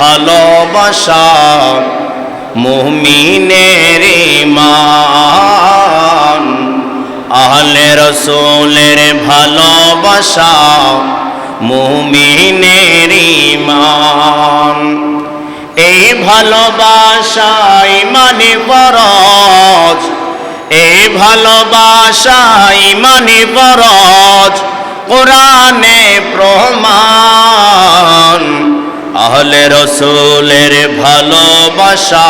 ভালোবাসা মুমিনের ইমান আহলে রসুলের ভালোবাসা মুমিনের ইমান এই ভালোবাসা ইমানে বরজ এই ভালোবাসা ইমানে বরজ কোরআনে প্রমাণ। আহলে রসুলের ভালোবাসা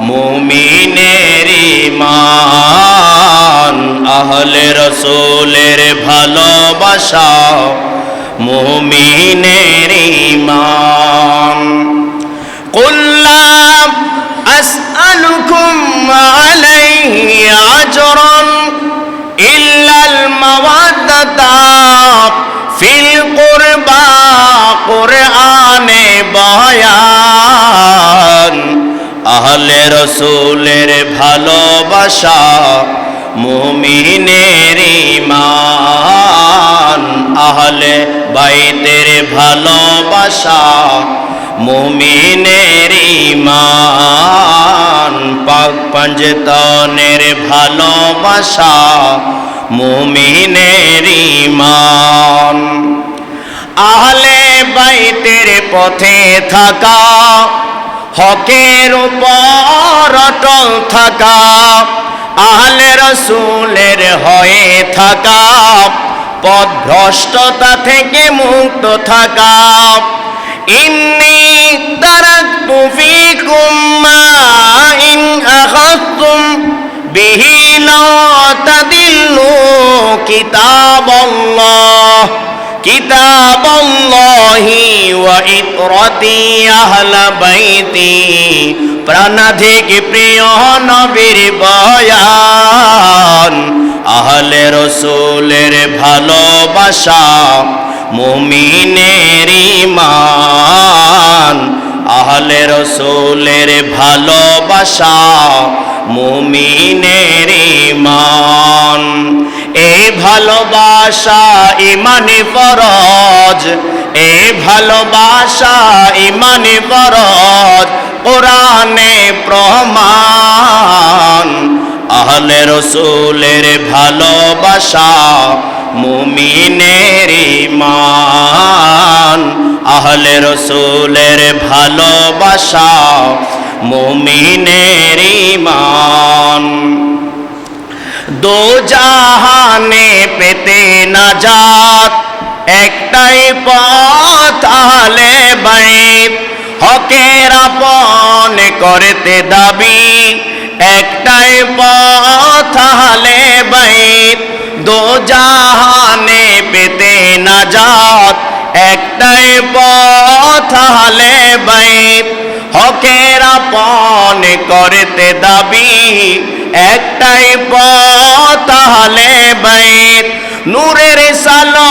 মুমিনের মান আহলে রসুলের ভালোবাসা মুমিনের মান قل আহলে রসুলের ভালোবাসা মুমিনের ইমান আহলে বাইতের ভালোবাসা মুমিনের ইমান পাক পঞ্জতনের ভালোবাসা মুমিনের ইমান আহলে বাইতের পথে থাকা হকের উপর অটল থাকা, আহলে রসুলের হয়ে থাকা, পথভ্রষ্টতা থেকে মুক্ত থাকা। ইন্নি তারাকতু ফিকুম মা ইন আখাযতুম বিহি লা তাদিল্লু কিতাবাল্লাহ কিতাবাল্লাহি ওয়া ইতরাতি আহলা বাইতি। প্রাণাধিক প্রিয় নবীর বয়ান, আহলে রসুলের ভালোবাসা, মুমিনের ইমান আহলে রসুলের ভালোবাসা, মুমিনের ইমান এই ভালোবাসা ইমানে ফরজ এই ভালোবাসা ইমানে ফরজ, কোরআনে প্রমাণ, আহলে রসুলের ভালোবাসা মুমিনের ইমান আহলে রসুলের ভালোবাসা মুমিনের ইমান দো জাহানে পেতে না যাত একটাই পথ আহলে বাইত। হকের আপন করতে দাবি। একটাই পথ আহলে বাইত। দো জাহানে পেতে না যাত একটাই পথ বাইত। হকের আপন করতে দাবি, একটাই পথ তাহলে বাইত। নূরের সালো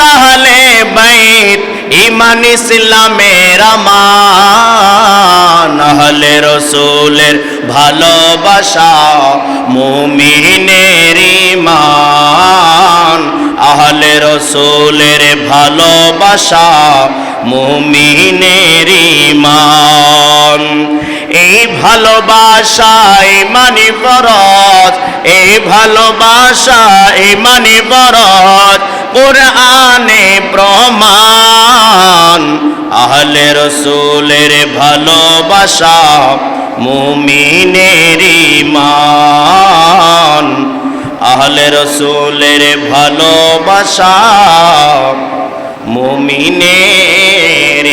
তাহলে বাইত। ইমান ইসলামের আমান, আহলে রসুলের ভালোবাসা, মুমিনের ইমান আহলে রসুলের ভালোবাসা, মুমিনের ভালোবাসা ইমানি বরত এই ভালোবাসা ইমানি বরত কোরআনে প্রমাণ, আহলে রসুলের ভালোবাসা মুমিনের ইমান আহলে রসুলের ভালোবাসা মুমিনের